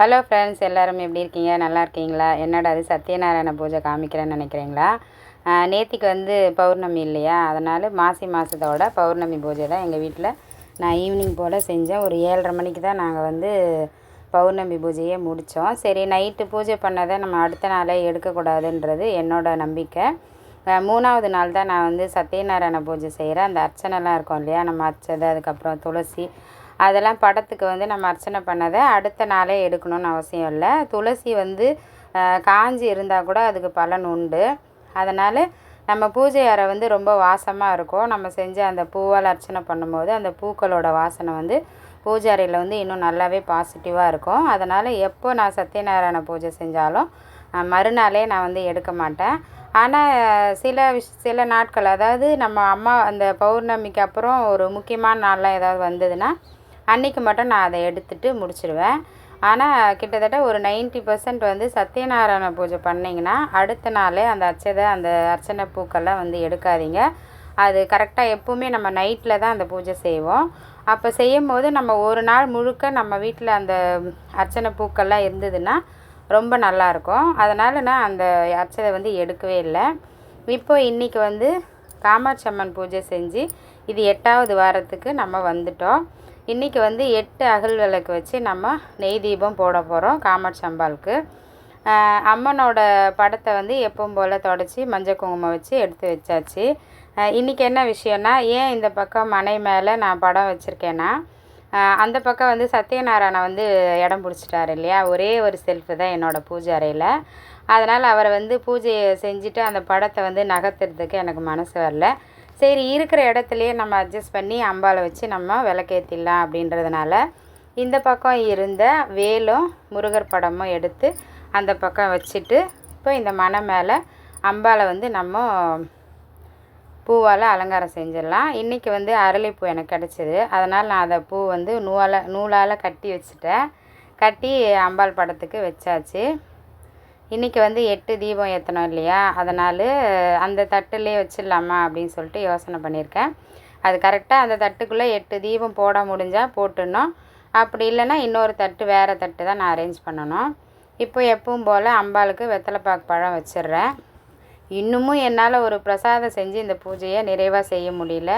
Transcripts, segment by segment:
Hello friends எல்லாரும் எப்படி இருக்கீங்க? நல்லா இருக்கீங்களா? என்னடா அது சத்யநாராயண பூஜை காமிக்கிறேன்னு நினைக்கிறீங்களா? நேத்திக்கு வந்து பௌர்ணமி இல்லையா? அதனால் மாசி மாதத்தோட பௌர்ணமி பூஜை தான் எங்கள் வீட்டில் நான் ஈவினிங் போல் செஞ்சேன். ஒரு ஏழரை மணிக்கு தான் நாங்கள் வந்து பௌர்ணமி பூஜையே முடித்தோம் சரி நைட்டு பூஜை பண்ணதை நம்ம அடுத்த நாளே எடுக்கக்கூடாதுன்றது என்னோட நம்பிக்கை. மூணாவது நாள் தான் நான் வந்து சத்யநாராயண பூஜை செய்கிறேன் அந்த அர்ச்சனைலாம் இருக்கும் இல்லையா? நம்ம அர்ச்சதை அதுக்கப்புறம் துளசி அதெல்லாம் படத்துக்கு வந்து நம்ம அர்ச்சனை பண்ணதை அடுத்த நாளே எடுக்கணும்னு அவசியம் இல்லை. துளசி வந்து காஞ்சி இருந்தால் கூட அதுக்கு பலன் உண்டு. அதனால் நம்ம பூஜை அறை வந்து ரொம்ப வாசமாக இருக்கும். நம்ம செஞ்ச அந்த பூவால் அர்ச்சனை பண்ணும்போது அந்த பூக்களோட வாசனை வந்து பூஜை அறையில் வந்து இன்னும் நல்லாவே பாசிட்டிவாக இருக்கும். அதனால் எப்போ நான் சத்யநாராயண பூஜை செஞ்சாலும் மறுநாளே நான் வந்து எடுக்க மாட்டேன். ஆனால் சில விஷ் சில நாட்கள் அதாவது நம்ம அம்மா அந்த பௌர்ணமிக்கு அப்புறம் ஒரு முக்கியமான நாள்லாம் ஏதாவது வந்ததுன்னா அன்னைக்கு மட்டும் நான் அதை எடுத்துட்டு முடிச்சிடுவேன் ஆனால் கிட்டத்தட்ட ஒரு 90% பர்சன்ட் வந்து சத்யநாராயண பூஜை பண்ணிங்கன்னா அடுத்த நாளே அந்த அச்சதை அந்த அர்ச்சனை பூக்கள்லாம் வந்து எடுக்காதீங்க. அது கரெக்டாக எப்போவுமே நம்ம நைட்டில் தான் அந்த பூஜை செய்வோம். அப்போ செய்யும் போது நம்ம ஒரு நாள் முழுக்க நம்ம வீட்டில் அந்த அர்ச்சனை பூக்கள்லாம் இருந்ததுன்னா ரொம்ப நல்லாயிருக்கும் அதனால் நான் அந்த அர்ச்சதை வந்து எடுக்கவே இல்லை. இப்போ இன்றைக்கி வந்து காமாட்சி அம்மன் பூஜை செஞ்சு இது எட்டாவது வாரத்துக்கு நம்ம வந்துட்டோம். இன்றைக்கி வந்து எட்டு அகல் விளக்கு வச்சு நம்ம நெய் தீபம் போட போகிறோம் காமட் சம்பாலுக்கு அம்மனோட படத்தை வந்து எப்பவும் போல் தொடச்சி மஞ்சள் குங்குமம் வச்சு எடுத்து வச்சாச்சு. இன்றைக்கி இன்னைக்கு என்ன விஷயம்னா ஏன் இந்த பக்கம் மனை மேலே நான் படம் வச்சுருக்கேன்னா அந்த பக்கம் வந்து சத்யநாராயணன் வந்து இடம் பிடிச்சிட்டாரு இல்லையா? ஒரே ஒரு செல்ஃபு தான் என்னோடய பூஜை அறையில். அதனால் அவரை வந்து பூஜையை செஞ்சுட்டு அந்த படத்தை வந்து நகர்த்துறதுக்கு எனக்கு மனசு வரல. சரி இருக்கிற இடத்துலையே நம்ம அட்ஜஸ்ட் பண்ணி அம்பாவை வச்சு நம்ம விளக்கேற்றிடலாம் அப்படின்றதுனால இந்த பக்கம் இருந்த வேலும் முருகர் படமும் எடுத்து அந்த பக்கம் வச்சுட்டு இப்போ இந்த மனை மேலே அம்பாவை வந்து நம்ம பூவால் அலங்காரம் செஞ்சிடலாம். இன்றைக்கி வந்து அரளிப்பூ எனக்கு கிடச்சிது. அதனால் நான் அதை பூ வந்து நூலால் நூலால் கட்டி வச்சுட்டேன். கட்டி அம்பாள் படத்துக்கு வச்சாச்சு. இன்றைக்கி வந்து எட்டு தீபம் ஏற்றணும் இல்லையா? அதனால் அந்த தட்டுலேயே வச்சிடலாமா அப்படின்னு சொல்லிட்டு யோசனை பண்ணியிருக்கேன். அது கரெக்டாக அந்த தட்டுக்குள்ளே எட்டு தீபம் போட முடிஞ்சால் போட்டுடணும். அப்படி இல்லைன்னா இன்னொரு தட்டு வேறு தட்டு தான் நான் அரேஞ்ச் பண்ணணும். இப்போ எப்பவும் போல் அம்பாளுக்கு வெத்தலைப்பாக்கு பழம் வச்சிடுறேன். இன்னமும் என்னால் ஒரு பிரசாதம் செஞ்சு இந்த பூஜையை நிறைவாக செய்ய முடியல.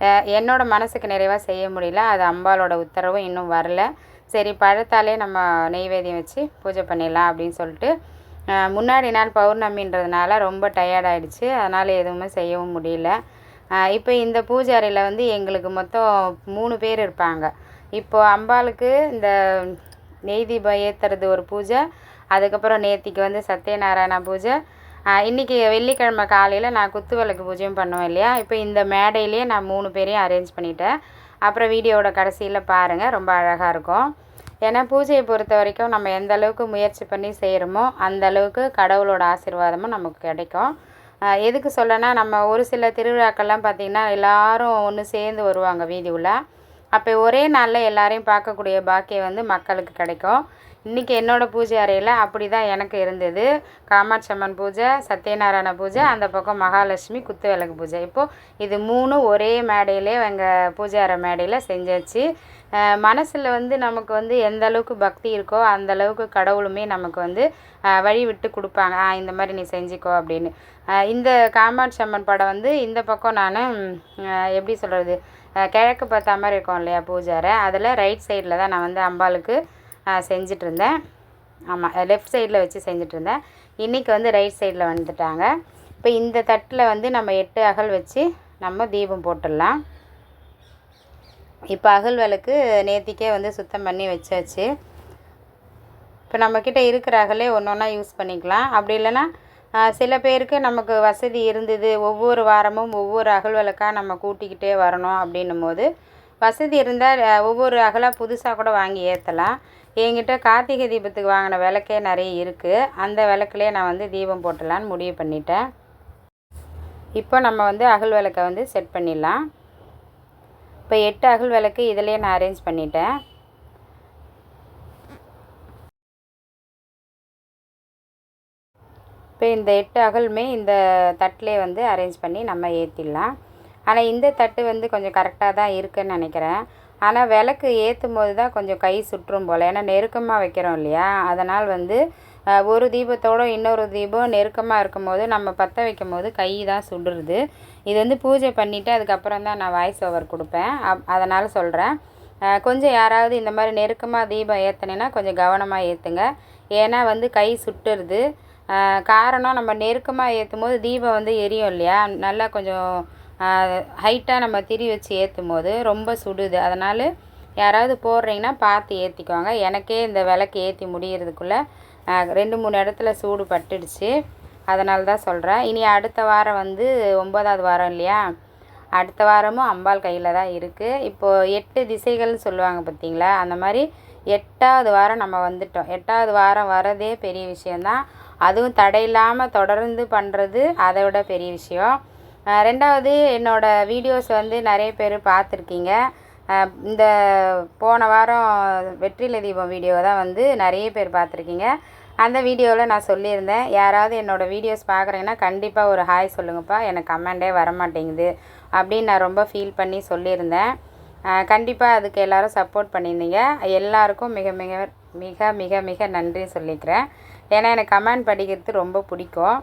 என்னோடய என்னோட மனசுக்கு நிறைவாக செய்ய முடியல. அது அம்பாளோட உத்தரவும் இன்னும் வரல. சரி பழத்தாலே நம்ம நெய்வேதியம் வச்சு பூஜை பண்ணிடலாம் அப்படின்னு சொல்லிட்டு முன்னாடி நாள் பௌர்ணமின்றதுனால ரொம்ப டயர்டாயிடுச்சு அதனால் எதுவுமே செய்யவும் முடியல. இப்போ இந்த பூஜை அறையில் வந்து எங்களுக்கு மொத்தம் மூணு பேர் இருப்பாங்க. இப்போ அம்பாளுக்கு இந்த நெய் தீபம் ஏற்றுறது ஒரு பூஜை அதுக்கப்புறம் நேத்திக்கு வந்து சத்யநாராயணா பூஜை. இன்றைக்கி இன்னைக்கு வெள்ளிக்கிழமை காலையில் நான் குத்து விளக்கு பூஜையும் பண்ணுவேன் இல்லையா? இப்போ இந்த மேடையிலேயே நான் மூணு பேரையும் அரேஞ்ச் பண்ணிட்டேன். அப்புறம் வீடியோவோட கடைசியில் பாருங்கள் ரொம்ப அழகாக இருக்கும். ஏன்னா பூஜையை பொறுத்த வரைக்கும் நம்ம எந்த அளவுக்கு முயற்சி பண்ணி செய்கிறோமோ அந்த அளவுக்கு கடவுளோட ஆசீர்வாதமும் நமக்கு கிடைக்கும். எதுக்கு சொல்லனா நம்ம ஒரு சில திருவிழாக்கள்லாம் பார்த்திங்கன்னா எல்லாரும் ஒன்று சேர்ந்து வருவாங்க வீதி உள்ள அப்போ ஒரே நாளில் எல்லாரையும் பார்க்கக்கூடிய பாக்கியம் வந்து மக்களுக்கு கிடைக்கும். இன்றைக்கி என்னோடய பூஜை அறையில் அப்படி தான் எனக்கு இருந்தது. காமாட்சி அம்மன் பூஜை சத்யநாராயண பூஜை அந்த பக்கம் மகாலட்சுமி குத்து விளக்கு பூஜை. இப்போது இது மூணும் ஒரே மேடையிலே எங்கள் பூஜை அறை மேடையில் செஞ்சாச்சு. மனசில் வந்து நமக்கு வந்து எந்த அளவுக்கு பக்தி இருக்கோ அந்த அளவுக்கு கடவுளுமே நமக்கு வந்து வழி விட்டு கொடுப்பாங்க. ஆ இந்த மாதிரி நீ செஞ்சுக்கோ அப்படின்னு. இந்த காமாட்சி அம்மன் படம் வந்து இந்த பக்கம் நான் எப்படி சொல்கிறது கிழக்கு பார்த்தா மாதிரி இருக்கும் இல்லையா பூஜாரை? அதில் ரைட் சைடில் தான் நான் வந்து அம்பாளுக்கு செஞ்சிட்ருந்தேன். ஆமாம் லெஃப்ட் சைடில் வச்சு செஞ்சிட்ருந்தேன். இன்றைக்கி வந்து ரைட் சைடில் வந்துட்டாங்க. இப்போ இந்த தட்டில் வந்து நம்ம எட்டு அகல் வச்சு நம்ம தீபம் போட்டுடலாம். இப்போ அகல் விளக்கு நேத்திக்கே வந்து சுத்தம் பண்ணி வச்சாச்சு. இப்போ நம்மக்கிட்ட இருக்கிற அகலே ஒன்று ஒன்றா யூஸ் பண்ணிக்கலாம். அப்படி இல்லைன்னா சில பேருக்கு நமக்கு வசதி இருந்தது ஒவ்வொரு வாரமும் ஒவ்வொரு அகல் விளக்காக நம்ம கூட்டிக்கிட்டே வரணும் அப்படின்னும் போது வசதி இருந்தால் ஒவ்வொரு அகலாக புதுசாக கூட வாங்கி ஏற்றலாம் என்கிட்ட கார்த்திகை தீபத்துக்கு வாங்கின விளக்கே நிறைய இருக்குது அந்த விளக்குலேயே நான் வந்து தீபம் போட்டலான்னு முடிவு பண்ணிட்டேன். இப்போ நம்ம வந்து அகல் விளக்கை வந்து செட் பண்ணிடலாம். இப்போ எட்டு அகல் விளக்கு இதிலே நான் அரேஞ்ச் பண்ணிட்டேன். இப்போ இந்த எட்டு அகலுமே இந்த தட்டிலே வந்து அரேஞ்ச் பண்ணி நம்ம ஏற்றிடலாம் ஆனால் இந்த தட்டு வந்து கொஞ்சம் கரெக்டாக தான் இருக்குன்னு நினைக்கிறேன். ஆனால் விளக்கு ஏற்றும் போது தான் கொஞ்சம் கை சுற்றும் போல். ஏன்னா நெருக்கமாக வைக்கிறோம் இல்லையா? அதனால் வந்து ஒரு தீபத்தோடு இன்னொரு தீபம் நெருக்கமாக இருக்கும் போது நம்ம பற்ற வைக்கும் போது கை தான் சுடுறது. இது வந்து பூஜை பண்ணிவிட்டு அதுக்கப்புறம் தான் நான் வாய்ஸ் ஓவர் கொடுப்பேன். அப் அதனால் சொல்கிறேன் கொஞ்சம் யாராவது இந்த மாதிரி நெருக்கமாக தீபம் ஏற்றினேன்னா கொஞ்சம் கவனமாக ஏற்றுங்க ஏன்னா வந்து கை சுட்டுருது. காரணம் நம்ம நெருக்கமாக ஏற்றும் போது தீபம் வந்து எரியும் இல்லையா? நல்லா கொஞ்சம் ஹைட்டாக நம்ம திரி வச்சு ஏற்றும் போது ரொம்ப சுடுது. அதனால் யாராவது போடுறீங்கன்னா பார்த்து ஏற்றிக்குவாங்க எனக்கே இந்த விளக்கு ஏற்றி முடிகிறதுக்குள்ளே ரெண்டு மூணு இடத்துல சூடு பட்டுடுச்சு. அதனால தான் சொல்கிறேன் இனி அடுத்த வாரம் வந்து ஒம்பதாவது வாரம் இல்லையா? அடுத்த வாரமும் அம்பாள் கையில் தான் இருக்குது இப்போது எட்டு திசைகள்னு சொல்லுவாங்க பார்த்தீங்களா அந்த மாதிரி எட்டாவது வாரம் நம்ம வந்துட்டோம். எட்டாவது வாரம் வரதே பெரிய விஷயந்தான் அதுவும் தடையில்லாமல் தொடர்ந்து பண்ணுறது அதை விட பெரிய விஷயம். ரெண்டாவது என்னோடய வீடியோஸ் வந்து நிறைய பேர் பார்த்துருக்கீங்க. இந்த போன வாரம் வெற்றில தீபம் வீடியோ தான் வந்து நிறைய பேர் பார்த்துருக்கீங்க. அந்த வீடியோவில் நான் சொல்லியிருந்தேன் யாராவது என்னோடய வீடியோஸ் பார்க்குறீங்கன்னா கண்டிப்பாக ஒரு ஹாய் சொல்லுங்கப்பா எனக்கு கமெண்டே வரமாட்டேங்குது அப்படின்னு நான் ரொம்ப ஃபீல் பண்ணி சொல்லியிருந்தேன். கண்டிப்பாக அதுக்கு எல்லோரும் சப்போர்ட் பண்ணியிருந்தீங்க. எல்லாருக்கும் மிக மிக மிக மிக மிக நன்றி சொல்லிக்கிறேன். ஏன்னா எனக்கு கமெண்ட் படிக்கிறது ரொம்ப பிடிக்கும்.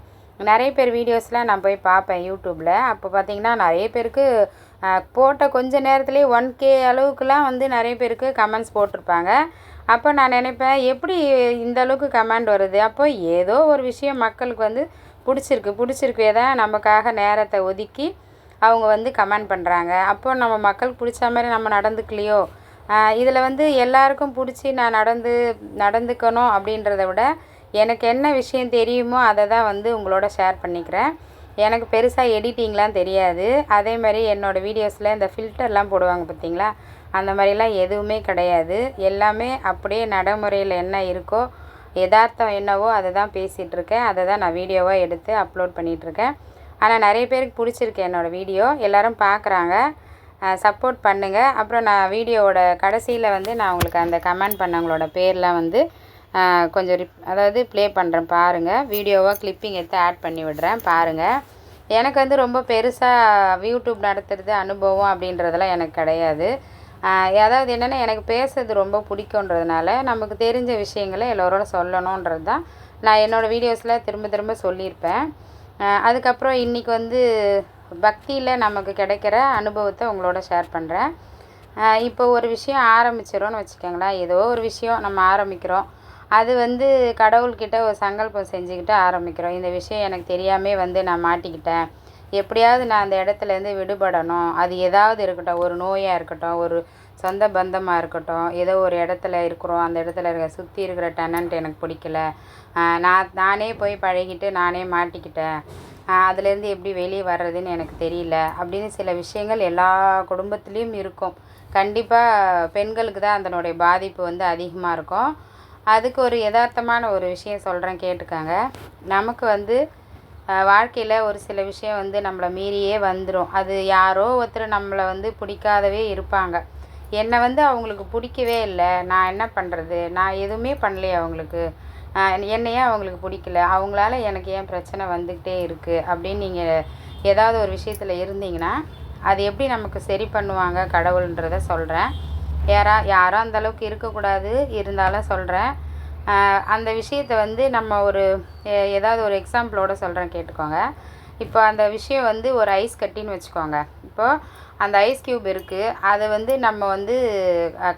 நிறைய பேர் வீடியோஸ்லாம் நான் போய் பார்ப்பேன் யூடியூப்பில் அப்போ பார்த்திங்கன்னா நிறைய பேருக்கு போட்ட கொஞ்ச நேரத்துலேயே ஒன் கே அளவுக்குலாம் வந்து நிறைய பேருக்கு கமெண்ட்ஸ் போட்டிருப்பாங்க. அப்போ நான் நினைப்பேன் எப்படி இந்த அளவுக்கு கமெண்ட் வருது? அப்போ ஏதோ ஒரு விஷயம் மக்களுக்கு வந்து பிடிச்சிருக்கு பிடிச்சிருக்கு. தான் நமக்காக நேரத்தை ஒதுக்கி அவங்க வந்து கமெண்ட் பண்ணுறாங்க அப்போ நம்ம மக்களுக்கு பிடிச்ச மாதிரி நம்ம நடந்துக்கலையோ? இதில் வந்து எல்லாருக்கும் பிடிச்சி நான் நடந்து நடந்துக்கணும் அப்படின்றத விட எனக்கு என்ன விஷயம் தெரியுமோ அதை தான் வந்து உங்களோட ஷேர் பண்ணிக்கிறேன். எனக்கு பெருசாக எடிட்டிங்லாம் தெரியாது. அதே மாதிரி என்னோடய வீடியோஸில் இந்த ஃபில்டர்லாம் போடுவாங்க பார்த்தீங்களா அந்த மாதிரிலாம் எதுவுமே கிடையாது. எல்லாமே அப்படியே நடைமுறையில் என்ன இருக்கோ யதார்த்தம் என்னவோ அதை தான் பேசிகிட்ருக்கேன் அதை தான் நான் வீடியோவாக எடுத்து அப்லோட் பண்ணிகிட்ருக்கேன் ஆனால் நிறைய பேருக்கு பிடிச்சிருக்கு என்னோடய வீடியோ. எல்லோரும் பார்க்குறாங்க சப்போர்ட் பண்ணுங்கள் அப்புறம் நான் வீடியோவோட கடைசியில் வந்து நான் உங்களுக்கு அந்த கமெண்ட் பண்ணவங்களோட பேர்லாம் வந்து கொஞ்சம் ரிப் அதாவது ப்ளே பண்ணுறேன் பாருங்கள் வீடியோவாக கிளிப்பிங் எடுத்து ஆட் பண்ணி விடுறேன் பாருங்கள் எனக்கு வந்து ரொம்ப பெருசாக யூடியூப் நடத்துகிறது அனுபவம் அப்படின்றதெல்லாம் எனக்கு கிடையாது. அதாவது என்னென்னா எனக்கு பேசுறது ரொம்ப பிடிக்குன்றதுனால நமக்கு தெரிஞ்ச விஷயங்களை எல்லோரோட சொல்லணுன்றது தான் நான் என்னோடய வீடியோஸில் திரும்ப திரும்ப சொல்லியிருப்பேன். அதுக்கப்புறம் இன்றைக்கி வந்து பக்தியில் நமக்கு கிடைக்கிற அனுபவத்தை உங்களோட ஷேர் பண்ணுறேன் இப்போ ஒரு விஷயம் ஆரம்பிச்சிரோன்னு வச்சுக்கோங்களேன். ஏதோ ஒரு விஷயம் நம்ம ஆரம்பிக்கிறோம். அது வந்து கடவுள்கிட்ட ஒரு சங்கல்பம் செஞ்சுக்கிட்டு ஆரம்பிக்கிறோம். இந்த விஷயம் எனக்கு தெரியாமே வந்து நான் மாட்டிக்கிட்டேன். எப்படியாவது நான் அந்த இடத்துலேருந்து விடுபடணும். அது ஏதாவது இருக்கட்டும். ஒரு நோயாக இருக்கட்டும். ஒரு சொந்த பந்தமாக இருக்கட்டும். ஏதோ ஒரு இடத்துல இருக்கிறோம். அந்த இடத்துல இருக்க சுற்றி இருக்கிற டெனண்ட் எனக்கு பிடிக்கல. நான் நானே போய் பழகிட்டு நானே மாட்டிக்கிட்டேன். அதுலேருந்து எப்படி வெளியே வர்றதுன்னு எனக்கு தெரியல. அப்படின்னு சில விஷயங்கள் எல்லா குடும்பத்துலேயும் இருக்கும். கண்டிப்பாக பெண்களுக்கு தான் அதனுடைய பாதிப்பு வந்து அதிகமாக இருக்கும். அதுக்கு ஒரு யதார்த்தமான ஒரு விஷயம் சொல்கிறேன் கேட்டுக்காங்க. நமக்கு வந்து வாழ்க்கையில் ஒரு சில விஷயம் வந்து நம்மளை மீறியே வந்துடும் அது யாரோ ஒருத்தர் நம்மளை வந்து பிடிக்காதவே இருப்பாங்க. என்னை வந்து அவங்களுக்கு பிடிக்கவே இல்லை. நான் என்ன பண்ணுறது நான் எதுவுமே பண்ணலையே அவங்களுக்கு. என்னையே அவங்களுக்கு பிடிக்கல. அவங்களால எனக்கு ஏன் பிரச்சனை வந்துக்கிட்டே இருக்குது அப்படின்னு நீங்கள் ஏதாவது ஒரு விஷயத்தில் இருந்தீங்கன்னா அது எப்படி நமக்கு சரி பண்ணுவாங்க கடவுள்ன்றதை சொல்கிறேன் யாரா யாரும் அந்தளவுக்கு இருக்கக்கூடாது. இருந்தாலும் சொல்கிறேன் அந்த விஷயத்தை வந்து நம்ம ஒரு ஏதாவது ஒரு எக்ஸாம்பிளோட சொல்கிறேன் கேட்டுக்கோங்க. இப்போ அந்த விஷயம் வந்து ஒரு ஐஸ் கட்டின்னு வச்சுக்கோங்க. இப்போது அந்த ஐஸ் க்யூப் இருக்குது அதை வந்து நம்ம வந்து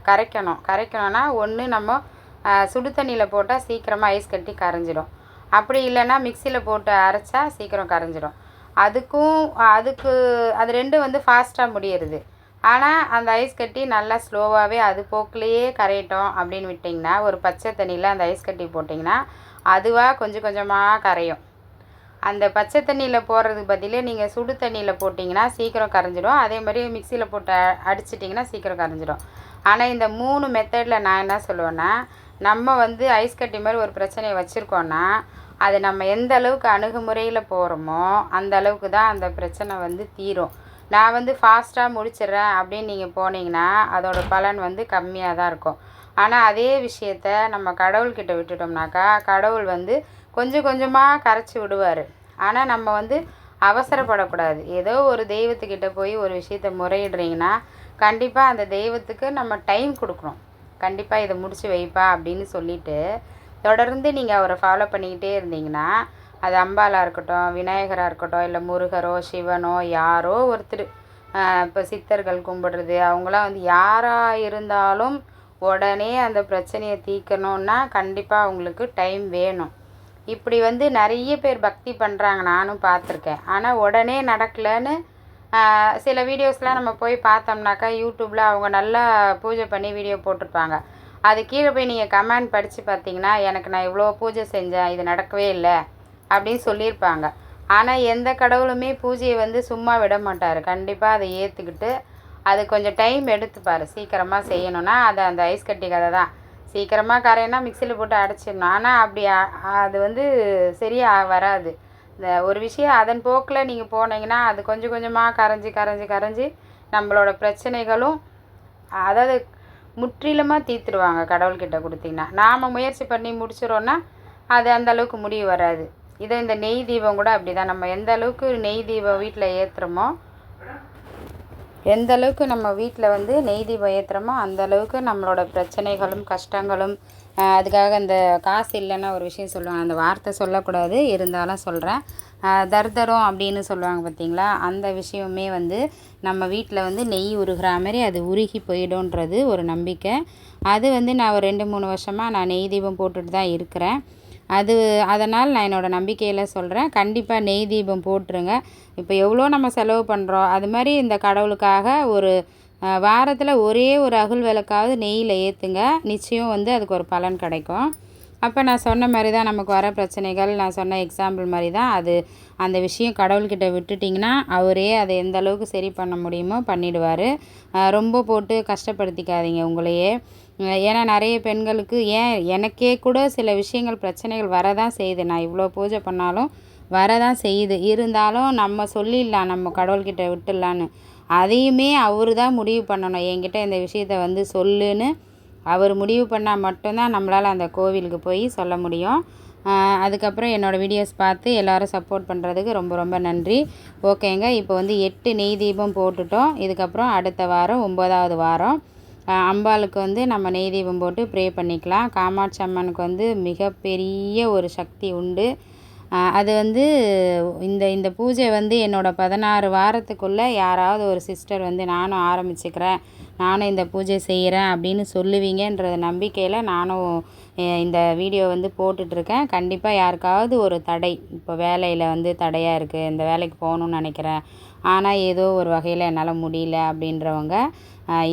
கரைக்கணும். கரைக்கணும்னா ஒன்று நம்ம சுடு தண்ணியில் போட்டால் சீக்கிரமாக ஐஸ் கட்டி கரைஞ்சிடும். அப்படி இல்லைன்னா மிக்சியில் போட்டு அரைச்சா சீக்கிரம் கரைஞ்சிடும். அதுக்கும் அதுக்கு அது ரெண்டும் வந்து ஃபாஸ்ட்டாக முடியிறது. ஆனால் அந்த ஐஸ் கட்டி நல்லா ஸ்லோவாகவே அது போக்குலேயே கரையட்டும் அப்படின்னு விட்டிங்கன்னா ஒரு பச்சை தண்ணியில் அந்த ஐஸ் கட்டி போட்டிங்கன்னா அதுவாக கொஞ்சம் கொஞ்சமாக கரையும். அந்த பச்சை தண்ணியில் போடுறதுக்கு பதிலே நீங்கள் சுடு தண்ணியில் போட்டிங்கன்னா சீக்கிரம் கரைஞ்சிடும். அதே மாதிரி மிக்சியில் போட்டு அடிச்சிட்டிங்கன்னா சீக்கிரம் கரைஞ்சிடும். ஆனால் இந்த மூணு மெத்தடில் நான் என்ன சொல்லுவேன்னா நம்ம வந்து ஐஸ் கட்டி மாதிரி ஒரு பிரச்சனையை வச்சுருக்கோன்னா அது நம்ம எந்த அளவுக்கு அணுகுமுறையில் போகிறோமோ அந்த அளவுக்கு தான் அந்த பிரச்சனை வந்து தீரும். நான் வந்து ஃபாஸ்ட்டாக முடிச்சிடுறேன் அப்படின்னு நீங்கள் போனீங்கன்னா அதோட பலன் வந்து கம்மியாக தான் இருக்கும். ஆனால் அதே விஷயத்த நம்ம கடவுள்கிட்ட விட்டுட்டோம்னாக்கா கடவுள் வந்து கொஞ்சம் கொஞ்சமாக கரைச்சி விடுவார். ஆனால் நம்ம வந்து அவசரப்படக்கூடாது. ஏதோ ஒரு தெய்வத்துக்கிட்ட போய் ஒரு விஷயத்த முறையிடுறீங்கன்னா கண்டிப்பாக அந்த தெய்வத்துக்கு நம்ம டைம் கொடுக்கணும். கண்டிப்பாக இதை முடித்து வைப்பா அப்படின்னு சொல்லிவிட்டு தொடர்ந்து நீங்கள் அவரை ஃபாலோ பண்ணிக்கிட்டே இருந்தீங்கன்னா அது அம்பாலாக இருக்கட்டும் விநாயகராக இருக்கட்டும் இல்லை முருகரோ சிவனோ யாரோ ஒருத்தர். இப்போ சித்தர்கள் கும்பிடுறது அவங்களாம் வந்து யாராக இருந்தாலும் உடனே அந்த பிரச்சனையை தீர்க்கணுன்னா கண்டிப்பாக அவங்களுக்கு டைம் வேணும். இப்படி வந்து நிறைய பேர் பக்தி பண்ணுறாங்க நானும் பார்த்துருக்கேன். ஆனால் உடனே நடக்கலைன்னு சில வீடியோஸ்லாம் நம்ம போய் பார்த்தோம்னாக்கா யூடியூப்பில் அவங்க நல்லா பூஜை பண்ணி வீடியோ போட்டிருப்பாங்க. அது கீழே போய் நீங்கள் கமெண்ட் படித்து பார்த்தீங்கன்னா எனக்கு நான் இவ்வளோ பூஜை செஞ்சேன் இது நடக்கவே இல்லை. அப்படின்னு சொல்லியிருப்பாங்க. ஆனால் எந்த கடவுளுமே பூஜையை வந்து சும்மா விட மாட்டார். கண்டிப்பாக அதை ஏற்றுக்கிட்டு அது கொஞ்சம் டைம் எடுத்துப்பார். சீக்கிரமாக செய்யணும்னா அது அந்த ஐஸ் கட்டி கதை தான். சீக்கிரமாக கரையினா மிக்சியில் போட்டு அடைச்சிடணும். ஆனால் அப்படி அது வந்து சரியாக வராது. இந்த ஒரு விஷயம் அதன் போக்கில் நீங்கள் போனீங்கன்னா அது கொஞ்சம் கொஞ்சமாக கரைஞ்சி கரைஞ்சி கரைஞ்சி நம்மளோட பிரச்சனைகளும் அதாவது முற்றிலுமாக தீர்த்துடுவாங்க கடவுள்கிட்ட கொடுத்தீங்கன்னா. நாம் முயற்சி பண்ணி முடிச்சிடோன்னா அது அந்த அளவுக்கு முடிவு வராது. இதை இந்த நெய் தீபம் கூட அப்படி தான் நம்ம எந்த அளவுக்கு நெய் தீபம் வீட்டில் ஏற்றுறோமோ எந்த அளவுக்கு நம்ம வீட்டில் வந்து நெய் தீபம் ஏற்றுறோமோ அந்த அளவுக்கு நம்மளோட பிரச்சனைகளும் கஷ்டங்களும் அதுக்காக இந்த காசு இல்லைன்னா ஒரு விஷயம் சொல்லுவாங்க. அந்த வார்த்தை சொல்லக்கூடாது இருந்தாலும் சொல்கிறேன் தர்தரம் அப்படின்னு சொல்லுவாங்க பார்த்தீங்களா? அந்த விஷயமே வந்து நம்ம வீட்டில் வந்து நெய் உருகிற மாதிரி அது உருகி போயிடும்ன்றது ஒரு நம்பிக்கை. அது வந்து நான் ஒரு ரெண்டு மூணு வருஷமாக நான் நெய் தீபம் போட்டுட்டு தான் இருக்கிறேன். அது அதனால் நான் என்னோடய நம்பிக்கையில் சொல்கிறேன் கண்டிப்பாக நெய் தீபம் போட்டுருங்க. இப்போ எவ்வளோ நம்ம செலவு பண்ணுறோம் அது மாதிரி இந்த கடவுளுக்காக ஒரு வாரத்தில் ஒரே ஒரு அகுல் விளக்காவது நெய்யில் ஏற்றுங்க நிச்சயம் வந்து அதுக்கு ஒரு பலன் கிடைக்கும். அப்போ நான் சொன்ன மாதிரி தான் நமக்கு வர பிரச்சனைகள் நான் சொன்ன எக்ஸாம்பிள் மாதிரி தான் அது. அந்த விஷயம் கடவுள்கிட்ட விட்டுட்டிங்கன்னா அவரே அதை எந்த அளவுக்கு சரி பண்ண முடியுமோ பண்ணிடுவார். ரொம்ப போட்டு கஷ்டப்படுத்திக்காதீங்க உங்களையே. ஏன்னா நிறைய பெண்களுக்கு ஏன் எனக்கே கூட சில விஷயங்கள் பிரச்சனைகள் வரதான் செய்யுது. நான் இவ்வளோ பூஜை பண்ணாலும் வரதான் செய்யுது. இருந்தாலும் நம்ம சொல்லிடலாம் நம்ம கடவுள்கிட்ட விட்டுடலான்னு. அதையுமே அவர் தான் முடிவு பண்ணணும். என்கிட்ட இந்த விஷயத்த வந்து சொல்லுன்னு அவர் முடிவு பண்ணால் மட்டும்தான் நம்மளால் அந்த கோவிலுக்கு போய் சொல்ல முடியும். அதுக்கப்புறம் என்னோடய வீடியோஸ் பார்த்து எல்லாரும் சப்போர்ட் பண்ணுறதுக்கு ரொம்ப ரொம்ப நன்றி. ஓகேங்க. இப்போ வந்து எட்டு நெய் தீபம் போட்டுட்டோம். இதுக்கப்புறம் அடுத்த வாரம் ஒம்பதாவது வாரம். அம்பாளுக்கு வந்து நம்ம நெய் தீபம் போட்டு ப்ரே பண்ணிக்கலாம். காமாட்சி அம்மனுக்கு வந்து மிகப்பெரிய ஒரு சக்தி உண்டு. அது வந்து இந்த இந்த பூஜை வந்து என்னோடய பதினாறு வாரத்துக்குள்ளே யாராவது ஒரு சிஸ்டர் வந்து நானும் ஆரம்பிச்சுக்கிறேன். நானும் இந்த பூஜை செய்கிறேன் அப்படின்னு சொல்லுவீங்கன்ற நம்பிக்கையில் நானும் இந்த வீடியோ வந்து போட்டுட்ருக்கேன். கண்டிப்பாக யாருக்காவது ஒரு தடை. இப்போ வேலையில் வந்து தடையாக இருக்குது இந்த வேலைக்கு போகணுன்னு நினைக்கிறேன். ஆனால் ஏதோ ஒரு வகையில் என்னால் முடியல அப்படின்றவங்க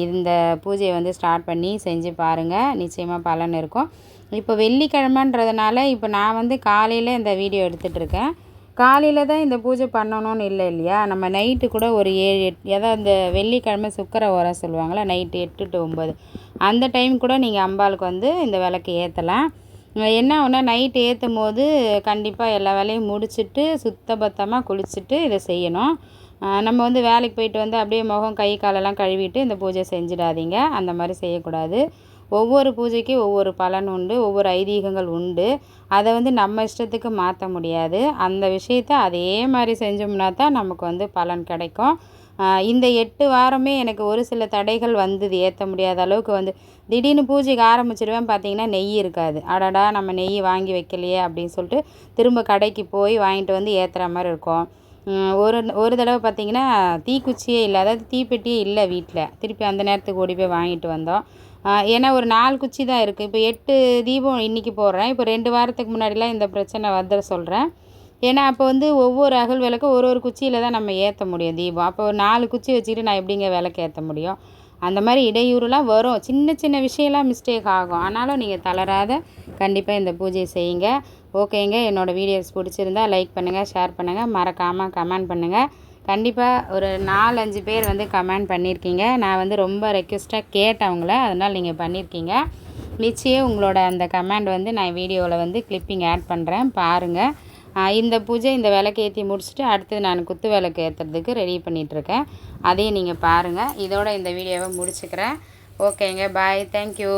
இந்த பூஜையை வந்து ஸ்டார்ட் பண்ணி செஞ்சு பாருங்கள் நிச்சயமாக பலன் இருக்கும். இப்போ வெள்ளிக்கிழமைன்றதுனால இப்போ நான் வந்து காலையில் இந்த வீடியோ எடுத்துகிட்ருக்கேன் காலையில் தான் இந்த பூஜை பண்ணணும்னு இல்லை இல்லையா? நம்ம நைட்டு கூட ஒரு ஏழு எட் ஏதாவது இந்த வெள்ளிக்கிழமை சுக்கர ஓரம் சொல்லுவாங்களே நைட்டு எட்டு டு ஒம்பது அந்த டைம் கூட நீங்கள் அம்பாளுக்கு வந்து இந்த விளக்கு ஏற்றலாம் என்ன ஒன்று நைட்டு ஏற்றும் போது கண்டிப்பாக எல்லா வேலையும் முடிச்சுட்டு சுத்தபத்தமாக குளிச்சுட்டு இதை செய்யணும். நம்ம வந்து வேலைக்கு போயிட்டு வந்து அப்படியே முகம் கை காலெல்லாம் கழுவிட்டு இந்த பூஜை செஞ்சிடாதீங்க. அந்த மாதிரி செய்யக்கூடாது. ஒவ்வொரு பூஜைக்கு ஒவ்வொரு பலன் உண்டு ஒவ்வொரு ஐதீகங்கள் உண்டு. அதை வந்து நம்ம இஷ்டத்துக்கு மாற்ற முடியாது. அந்த விஷயத்த அதே மாதிரி செஞ்சோம்னா தான் நமக்கு வந்து பலன் கிடைக்கும். இந்த எட்டு வாரமே எனக்கு ஒரு சில தடைகள் வந்தது. ஏற்ற முடியாத அளவுக்கு வந்து திடீர்னு பூஜைக்கு ஆரம்பிச்சிடுவேன் பார்த்தீங்கன்னா நெய் இருக்காது. அடடா நம்ம நெய் வாங்கி வைக்கலையே அப்படின்னு சொல்லிட்டு திரும்ப கடைக்கு போய் வாங்கிட்டு வந்து ஏற்றுற மாதிரி இருக்கும். ஒரு ஒரு தடவை பார்த்தீங்கன்னா தீக்குச்சியே இல்லை அதாவது தீப்பெட்டியே இல்லை வீட்டில். திருப்பி அந்த நேரத்துக்கு ஓடி போய் வாங்கிட்டு வந்தோம். ஏன்னா ஒரு நாலு குச்சி தான் இருக்குது இப்போ எட்டு தீபம் இன்றைக்கி போடுறேன். இப்போ ரெண்டு வாரத்துக்கு முன்னாடிலாம் இந்த பிரச்சனை வந்து சொல்கிறேன் ஏன்னா அப்போ வந்து ஒவ்வொரு அகல் விளக்கும் ஒரு ஒரு குச்சியில் தான் நம்ம ஏற்ற முடியும் தீபம். அப்போ ஒரு நாலு குச்சி வச்சுக்கிட்டு நான் எப்படிங்க விளக்கு ஏற்ற முடியும்? அந்த மாதிரி இடையூறுலாம் வரும். சின்ன சின்ன விஷயம்லாம் மிஸ்டேக் ஆகும். ஆனாலும் நீங்கள் தளராத கண்டிப்பாக இந்த பூஜையை செய்யுங்க. ஓகேங்க. என்னோடய வீடியோஸ் பிடிச்சிருந்தா லைக் பண்ணுங்கள் ஷேர் பண்ணுங்கள் மறக்காமல் கமெண்ட் பண்ணுங்கள் கண்டிப்பாக ஒரு நாலஞ்சு பேர் வந்து கமெண்ட் பண்ணியிருக்கீங்க நான் வந்து ரொம்ப ரெக்வெஸ்ட்டாக கேட்டேன் அவங்கள அதனால் நீங்கள் பண்ணியிருக்கீங்க நிச்சயம் உங்களோட அந்த கமெண்ட் வந்து நான் வீடியோவில் வந்து கிளிப்பிங் ஆட் பண்ணுறேன் பாருங்கள் இந்த பூஜை இந்த விளக்கு ஏற்றி முடிச்சுட்டு அடுத்தது நான் குத்து விளக்கு ஏற்றுறதுக்கு ரெடி பண்ணிகிட்ருக்கேன் அதையும் நீங்கள் பாருங்கள் இதோட இந்த வீடியோவை முடிச்சுக்கிறேன். ஓகேங்க. Bye thank you